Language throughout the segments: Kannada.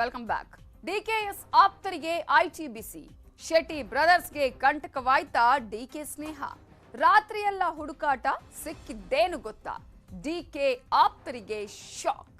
ವೆಲ್ಕಮ್ ಬ್ಯಾಕ್ ಡಿಕೆಎಸ್ ಆಪ್ತರಿಗೆ ಐಟಿ ಬಿಸಿ ಶೆಟ್ಟಿ ಬ್ರದರ್ಸ್ಗೆ ಕಂಟಕವಾಯ್ತಾ ಡಿಕೆ ಸ್ನೇಹ? ರಾತ್ರಿಯೆಲ್ಲ ಹುಡುಕಾಟ ಸಿಕ್ಕಿದ್ದೇನು ಗೊತ್ತಾ? ಡಿಕೆ ಆಪ್ತರಿಗೆ ಶಾಕ್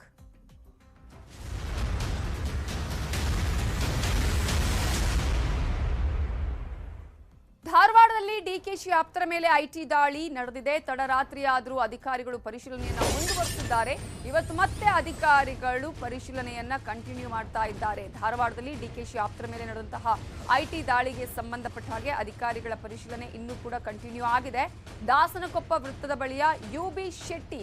ಡಿಕೆಶಿ ಆಪ್ತರ ಮೇಲೆ ಐಟಿ ದಾಳಿ ನಡೆದಿದೆ. ತಡರಾತ್ರಿಯಾದರೂ ಅಧಿಕಾರಿಗಳು ಪರಿಶೀಲನೆಯನ್ನು ಮುಂದುವರಿಸಿದ್ದಾರೆ. ಇವತ್ತು ಮತ್ತೆ ಅಧಿಕಾರಿಗಳು ಪರಿಶೀಲನೆಯನ್ನ ಕಂಟಿನ್ಯೂ ಮಾಡ್ತಾ ಇದ್ದಾರೆ. ಧಾರವಾಡದಲ್ಲಿ ಡಿಕೆಶಿ ಆಪ್ತರ ಮೇಲೆ ನಡೆದಂತಹ ಐಟಿ ದಾಳಿಗೆ ಸಂಬಂಧಪಟ್ಟ ಹಾಗೆ ಅಧಿಕಾರಿಗಳ ಪರಿಶೀಲನೆ ಇನ್ನೂ ಕೂಡ ಕಂಟಿನ್ಯೂ ಆಗಿದೆ. ದಾಸನಕೊಪ್ಪ ವೃತ್ತದ ಬಳಿಯ ಯು ಬಿ ಶೆಟ್ಟಿ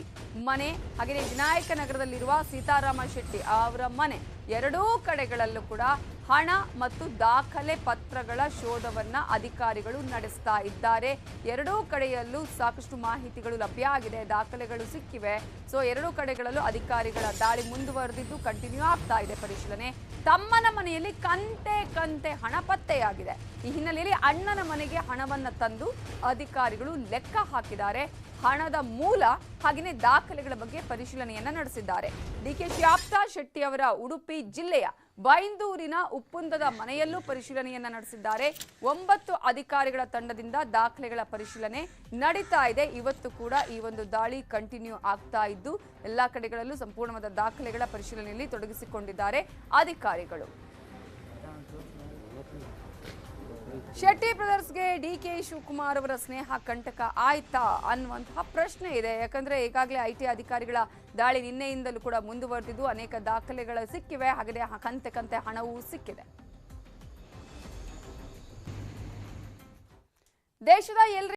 ಮನೆ, ಹಾಗೆಯೇ ವಿನಾಯಕ ನಗರದಲ್ಲಿರುವ ಸೀತಾರಾಮ ಶೆಟ್ಟಿ ಅವರ ಮನೆ ಎರಡೂ ಕಡೆಗಳಲ್ಲೂ ಕೂಡ ಹಣ ಮತ್ತು ದಾಖಲೆ ಪತ್ರಗಳ ಶೋಧವನ್ನ ಅಧಿಕಾರಿಗಳು ನಡೆಸ್ತಾ ಇದ್ದಾರೆ. ಎರಡೂ ಕಡೆಯಲ್ಲೂ ಸಾಕಷ್ಟು ಮಾಹಿತಿಗಳು ಲಭ್ಯ ಆಗಿದೆ. ದಾಖಲೆಗಳು ಸಿಕ್ಕಿವೆ. ಸೊ ಎರಡೂ ಕಡೆಗಳಲ್ಲೂ ಅಧಿಕಾರಿಗಳ ದಾಳಿ ಮುಂದುವರೆದಿದ್ದು ಕಂಟಿನ್ಯೂ ಆಗ್ತಾ ಇದೆ ಪರಿಶೀಲನೆ. ತಮ್ಮನ ಮನೆಯಲ್ಲಿ ಕಂತೆ ಕಂತೆ ಹಣ ಪತ್ತೆಯಾಗಿದೆ. ಈ ಹಿನ್ನೆಲೆಯಲ್ಲಿ ಅಣ್ಣನ ಮನೆಗೆ ಹಣವನ್ನ ತಂದು ಅಧಿಕಾರಿಗಳು ಲೆಕ್ಕ ಹಾಕಿದ್ದಾರೆ. ಹಣದ ಮೂಲ ಹಾಗೆಯೇ ದಾಖಲೆಗಳ ಬಗ್ಗೆ ಪರಿಶೀಲನೆಯನ್ನ ನಡೆಸಿದ್ದಾರೆ. ಡಿ ಕೆ ಆಪ್ತಾ ಶೆಟ್ಟಿ ಅವರ ಉಡುಪಿ ಜಿಲ್ಲೆಯ ಬೈಂದೂರಿನ ಉಪ್ಪುಂದದ ಮನೆಯಲ್ಲೂ ಪರಿಶೀಲನೆಯನ್ನ ನಡೆಸಿದ್ದಾರೆ. ಒಂಬತ್ತು ಅಧಿಕಾರಿಗಳ ತಂಡದಿಂದ ದಾಖಲೆಗಳ ಪರಿಶೀಲನೆ ನಡೀತಾ ಇದೆ. ಇವತ್ತು ಕೂಡ ಈ ಒಂದು ದಾಳಿ ಕಂಟಿನ್ಯೂ ಆಗ್ತಾ ಇದ್ದು, ಎಲ್ಲಾ ಕಡೆಗಳಲ್ಲೂ ಸಂಪೂರ್ಣವಾದ ದಾಖಲೆಗಳ ಪರಿಶೀಲನೆಯಲ್ಲಿ ತೊಡಗಿಸಿಕೊಂಡಿದ್ದಾರೆ ಅಧಿಕಾರಿಗಳು. ಶೆಟ್ಟಿ ಬ್ರದರ್ಸ್ಗೆ ಡಿ ಕೆ ಶಿವಕುಮಾರ್ ಅವರ ಸ್ನೇಹ ಕಂಟಕ ಆಯ್ತಾ ಅನ್ನುವಂತಹ ಪ್ರಶ್ನೆ ಇದೆ. ಯಾಕಂದ್ರೆ ಈಗಾಗಲೇ ಐ ಟಿ ಅಧಿಕಾರಿಗಳ ದಾಳಿ ನಿನ್ನೆಯಿಂದಲೂ ಕೂಡ ಮುಂದುವರೆದಿದ್ದು ಅನೇಕ ದಾಖಲೆಗಳು ಸಿಕ್ಕಿವೆ. ಹಾಗೆ ಕಂತೆ ಕಂತೆ ಹಣವೂ ಸಿಕ್ಕಿದೆ. ದೇಶದ ಎಲ್ಲ